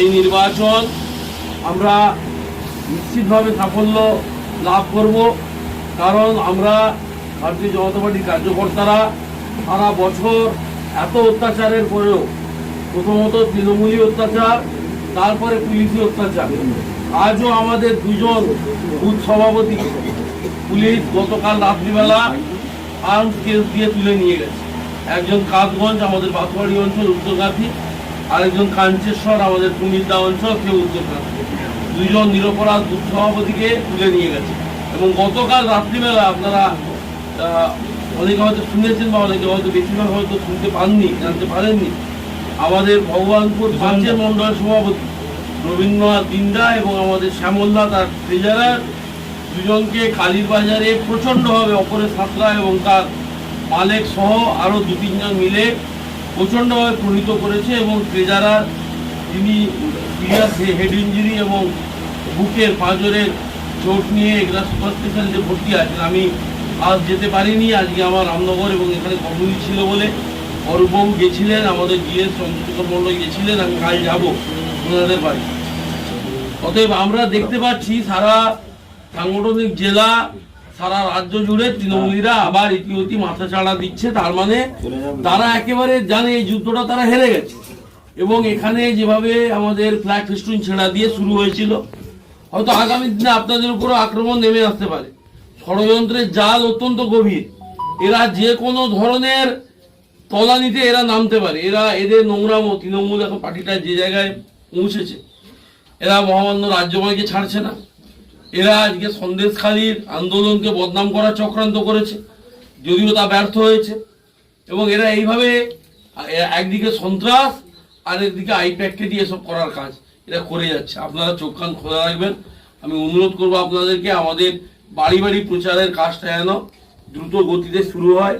এই নির্বাচন আমরা নিশ্চিতভাবে সাফল্য লাভ করব, কারণ আমরা ভারতীয় জনতা পার্টির কার্যকর্তারা সারা বছর এত অত্যাচারের পরেও প্রথমত তৃণমূলী অত্যাচার, তারপরে পুলিশি অত্যাচার। আজও আমাদের দুজন বুথ সভাপতি পুলিশ গতকাল রাত্রিবেলা আর্মস কেস দিয়ে তুলে নিয়ে গেছে। একজন কাঁধগঞ্জ আমাদের বাসবাড়ি অঞ্চল উত্তরগাছি আরেকজন কাঞ্চেশ্বর, আমাদের কুমিল্লা অঞ্চল, কেউ উত্তরগাছি দুইজন নিরপরাধ সভাপতিকে তুলে নিয়ে গেছে। এবং গতকাল রাত্রিবেলা আপনারা অনেকে হয়তো শুনেছেন বা অনেকে হয়তো বেশিরভাগ হয়তো শুনতে পাননি, জানতে পারেননি। আমাদের ভগবানপুর পাঁচের মন্ডল সভাপতি রবীন্দ্রনাথ দিন্দা এবং আমাদের শ্যামলদা, তার ট্রেজারার দুজনকে কালীর বাজারে প্রচণ্ডভাবে অপরে সাঁতরা এবং তার মালেক সহ আরও দু তিনজন মিলে প্রচণ্ডভাবে প্রণীত করেছে এবং ট্রেজারার যিনি হেড ইঞ্জুরি এবং বুকের পাঁজরের চোট নিয়ে এগুলা সুপার স্পেশালিতে ভর্তি আছেন, আমি আজ যেতে পারিনি, আজকে আমার রামনগর এবং এখানে কর্মী ছিল বলে অরূপবাবু গেছিলেন, আমাদের জিএস চন্দ্রশেখর মণ্ডল গেছিলেন, আমি কাল যাব ওনাদের বাড়ি। অতএব আমরা দেখতে পাচ্ছি সারা সাংগঠনিক জেলা সারা রাজ্য জুড়ে তৃণমূলীরা আবার ইতিমধ্যে মাথা চাড়া দিচ্ছে তার মানে তারা একেবারে জানে এই যুদ্ধটা তারা হেরে গেছে। এবং এখানে যেভাবে আমাদের ফ্ল্যাগ ফিস্টুন ছেড়া দিয়ে শুরু হয়েছিল হয়তো আগামী দিনে আপনাদের উপরও আক্রমণ নেমে আসতে পারে। ষড়যন্ত্রের জাল অত্যন্ত গভীর। এরা যে কোনো ধরনের তলানিতে এরা নামতে পারে। এরা এদের নোংরামো তৃণমূল এখন পার্টিটা যে জায়গায় পৌঁছেছে এরা মহামান্য রাজ্যপালকে ছাড়ছে না। এরা আজকে সন্দেশখালীর আন্দোলনকে বদনাম করার চক্রান্ত করেছে, যদিও তা ব্যর্থ হয়েছে। এবং এরা এইভাবে একদিকে সন্ত্রাস, আর একদিকে আইপ্যাককে দিয়ে এসব করার কাজ। এরা করে যাচ্ছে। আপনারা চোখ কান খোলা রাখবেন। আমি অনুরোধ করব আপনাদেরকে, আমাদের বাড়ি বাড়ি প্রচারের কাজটা যেন দ্রুত গতিতে শুরু হয়।